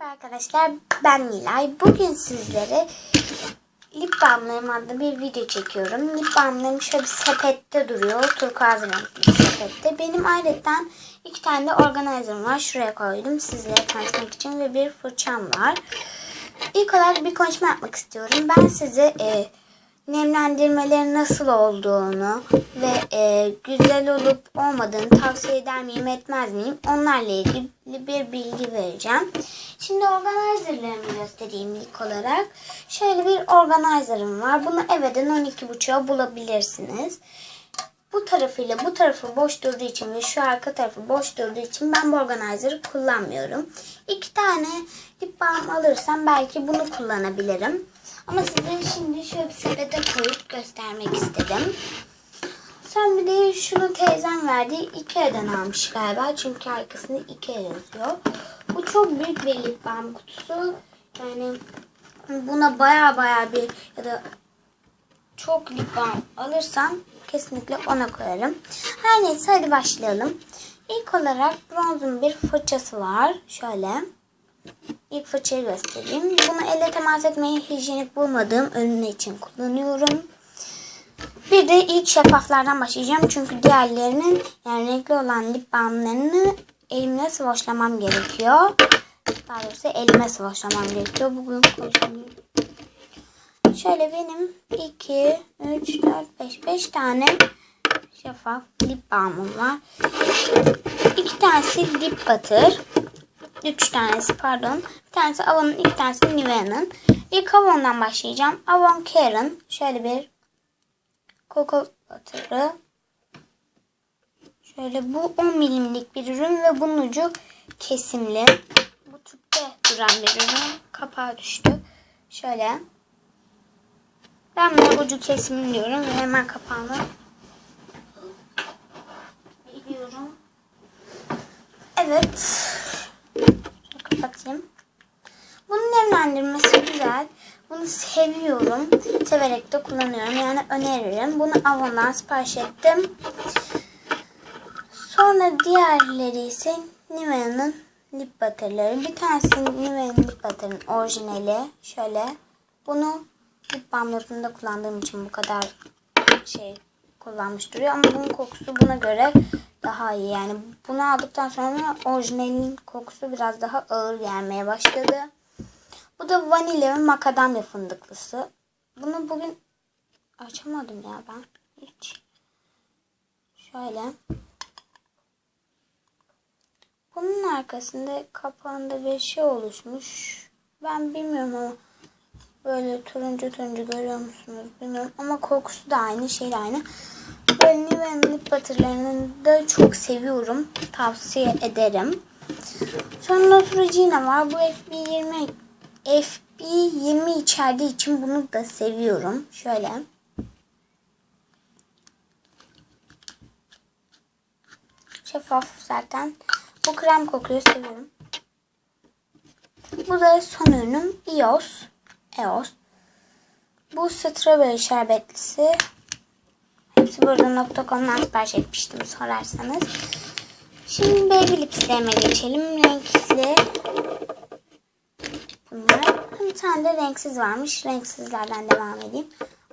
Merhaba arkadaşlar ben Nilay. Bugün sizlere lip balmlarım adlı bir video çekiyorum. Lip balmlarım şöyle bir sepette duruyor. Turkuaz renkli bir sepette. Benim ayrıca iki tane de organizerim var. Şuraya koydum sizlere tanıtmak için ve bir fırçam var. İlk olarak bir konuşma yapmak istiyorum. Ben size e, nemlendirmelerin nasıl olduğunu ve e, güzel olup olmadığını tavsiye eder miyim etmez miyim onlarla ilgili bir bilgi vereceğim. Şimdi organizerlarımı göstereyim ilk olarak. Şöyle bir organizerım var. Bunu evden 12.5'a bulabilirsiniz. Bu tarafıyla bu tarafı boş durduğu için ve şu arka tarafı boş durduğu için ben bu organizer'ı kullanmıyorum. İki tane lip balm alırsam belki bunu kullanabilirim. Ama size şimdi şöyle bir sepete koyup göstermek istedim. Sen bir de şunu teyzem verdi. Ikea'dan almış galiba. Çünkü arkasında Ikea yazıyor. Bu çok büyük bir lip balm kutusu. Yani buna baya baya bir ya da çok lip balm alırsam kesinlikle ona koyarım. Her neyse hadi başlayalım. İlk olarak bronzun bir fırçası var. Şöyle. İlk fırçayı göstereyim. Bunu elle temas etmeyi hijyenik bulmadığım önüne için kullanıyorum. Bir de ilk şeffaflardan başlayacağım. Çünkü diğerlerinin yani renkli olan lip balmlarını elimle sıvaşlamam gerekiyor. Daha doğrusu elime sıvaşlamam gerekiyor. Bugün konuşayım. Şöyle benim 2, 3, 4, 5, 5 tane şeffaf lip balmım var. 2 tanesi lip butter. 3 tanesi pardon. Bir tanesi Avon'un, iki tanesi Nivea'nın. İlk Avon'dan başlayacağım. Avon Karen. Şöyle bir Coco Butter'ı. Şöyle bu 10 milimlik bir ürün ve bunun ucu kesimli. Bu tüpte duran bir ürün. Kapağı düştü. Şöyle. Ben bu ucu kesimli diyorum ve hemen kapağını. Evet. Şöyle kapatayım. Bunun nemlendirmesi güzel. Bunu seviyorum. Severek de kullanıyorum. Yani öneririm. Bunu Avon'dan sipariş ettim. Sonra diğerleri ise Nivea'nın lip butterları. Bir tanesi Nivea'nın lip butter'ın orijinali. Şöyle. Bunu lip balmlarında kullandığım için bu kadar şey kullanmış duruyor. Ama bunun kokusu buna göre daha iyi. Yani bunu aldıktan sonra orijinalin kokusu biraz daha ağır gelmeye başladı. Bu da vanilya ve makadamya fındıklısı. Bunu bugün açamadım ya ben. Hiç. Şöyle. Bunun arkasında kapağında bir şey oluşmuş. Ben bilmiyorum ama böyle turuncu turuncu görüyor musunuz bilmiyorum. Ama kokusu da aynı, şey aynı. Böyle Nivea'nın lip butterlarını da çok seviyorum. Tavsiye ederim. Sonra Neutrogena var. Bu FB20 FB20 içerdiği için bunu da seviyorum. Şöyle. Şeffaf zaten. Bu krem kokuyor seviyorum. Bu da son ürünüm EOS. EOS. Bu strawberry şerbetlisi. Hepsi burada nokta.com'dan sipariş etmiştim sorarsanız. Şimdi baby lipslerime geçelim. Renkli bunlar. Bir tane de renksiz varmış. Renksizlerden devam edeyim.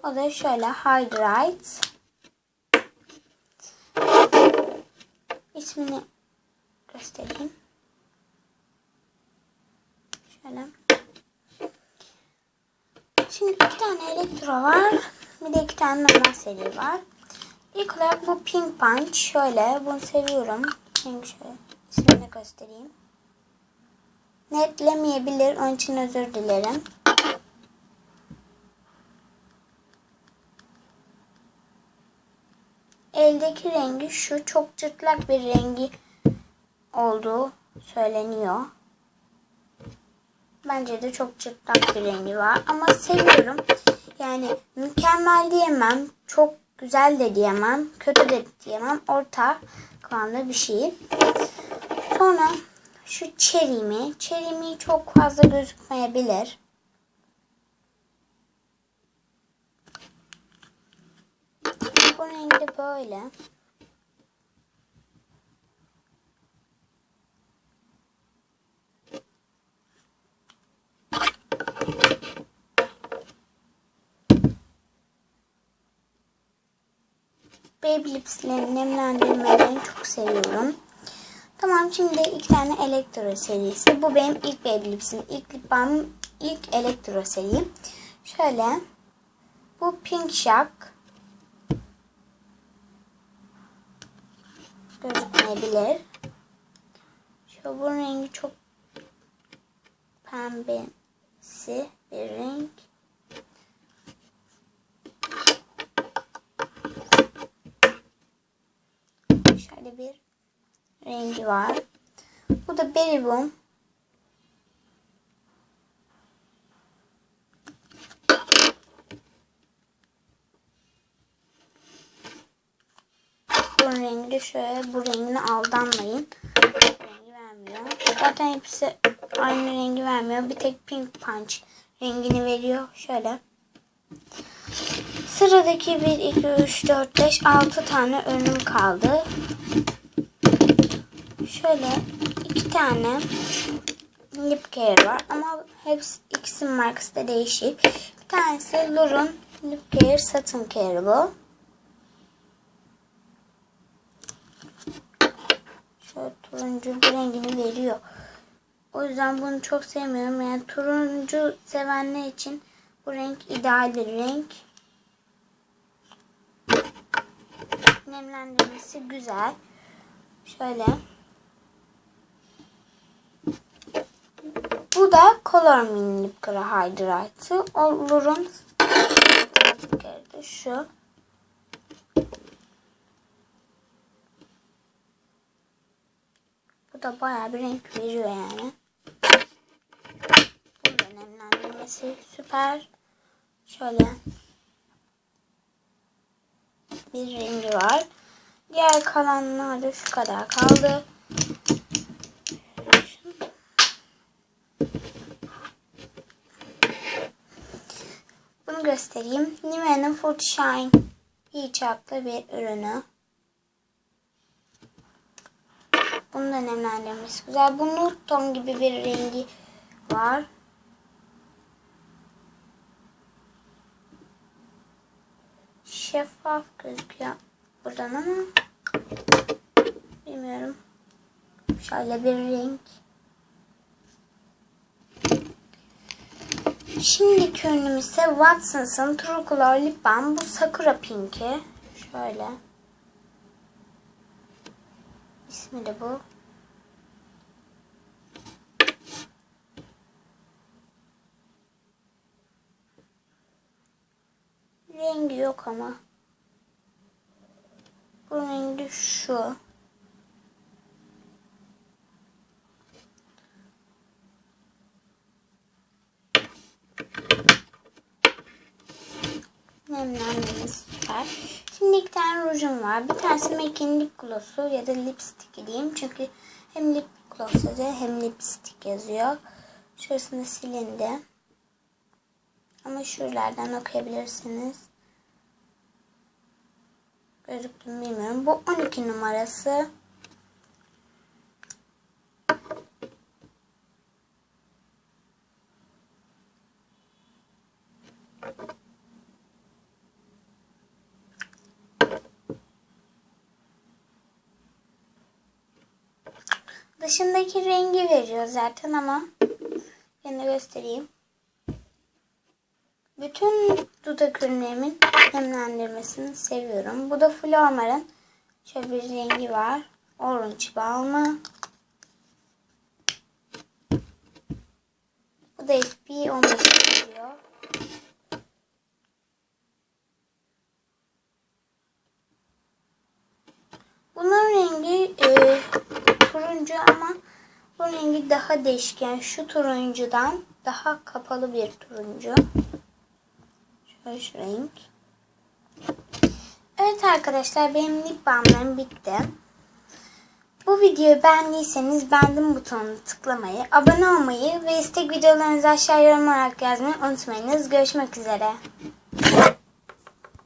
O da şöyle Hydrate. İsmini göstereyim. Şöyle. Şimdi iki tane elektro var. Bir de iki tane normal seri var. İlk olarak bu Pink Punch. Şöyle. Bunu seviyorum. Şimdi şöyle ismini göstereyim. Netlemeyebilir. Onun için özür dilerim. Eldeki rengi şu. Çok cırtlak bir rengi olduğu söyleniyor. Bence de çok çıplak bir rengi var. Ama seviyorum. Yani mükemmel diyemem. Çok güzel de diyemem. Kötü de diyemem. Orta kıvamda bir şey. Sonra şu çerimi. Çerimi çok fazla gözükmeyebilir. Bu rengi böyle. Baby Lips'lerin nemlendirmelerini çok seviyorum. Tamam şimdi iki tane elektro serisi. Bu benim ilk Baby Lips'im. İlk lip balmım, ilk elektro serim. Şöyle. Bu Pink Shock. Gözükmeyebilir. Şu bu rengi çok pembesi bir renk. Şöyle bir rengi var. Bu da Berry Boom. Bu rengi şöyle bu rengini aldanmayın. Rengi vermiyor. Zaten hepsi aynı rengi vermiyor. Bir tek Pink Punch rengini veriyor. Şöyle. Sıradaki 1, 2, 3, 4, 5, 6 tane ürünüm kaldı. Şöyle iki tane lip care var ama hepsi ikisinin markası da değişik. Bir tanesi Lurun Lip Care Satin Care bu. Şöyle turuncu bir rengini veriyor. O yüzden bunu çok sevmiyorum. Yani turuncu sevenler için bu renk ideal bir renk. Nemlendirmesi güzel. Şöyle. Bu da Color Mini Lip Care Hydrate'ı. Olur'un şu. Bu da bayağı bir renk veriyor yani. Bunun nemlendirmesi süper. Şöyle bir rengi var. Diğer kalanlar da şu kadar kaldı. Bunu göstereyim. Nivea'nın Food Shine adlı bir ürünü. Bunun da nemlendirmesi güzel. Bu nude ton gibi bir rengi var. Şeffaf gözüküyor buradan ama bilmiyorum. Şöyle bir renk. Şimdiki ürünüm ise Watsons'ın True Color Lip Balm. Bu Sakura Pink'i. Şöyle. İsmi de bu. Rengi yok ama. Bu rengi şu. Nemlenmemiz süper. Şimdi iki tane rujum var. Bir tanesi MAC'in lip gloss'u ya da lipstick diyeyim. Çünkü hem lip gloss yazıyor hem lipstick yazıyor. Şurasında silindi. Ama şuralardan okuyabilirsiniz. Gözüktü mü bilmiyorum. Bu 12 numarası. Dışındaki rengi veriyor zaten ama yine göstereyim. Bütün dudak ürünlerimin nemlendirmesini seviyorum. Bu da Flormar'ın şöyle bir rengi var. Orange balmı. Bu da SP 15 diyor. Bunun rengi e, turuncu ama bu daha değişik. Yani şu turuncudan daha kapalı bir turuncu. Şöyle şu renk. Evet arkadaşlar benim lip balmlarım bitti. Bu videoyu beğendiyseniz beğendim butonuna tıklamayı, abone olmayı ve istek videolarınızı aşağı yorum olarak yazmayı unutmayınız. Görüşmek üzere.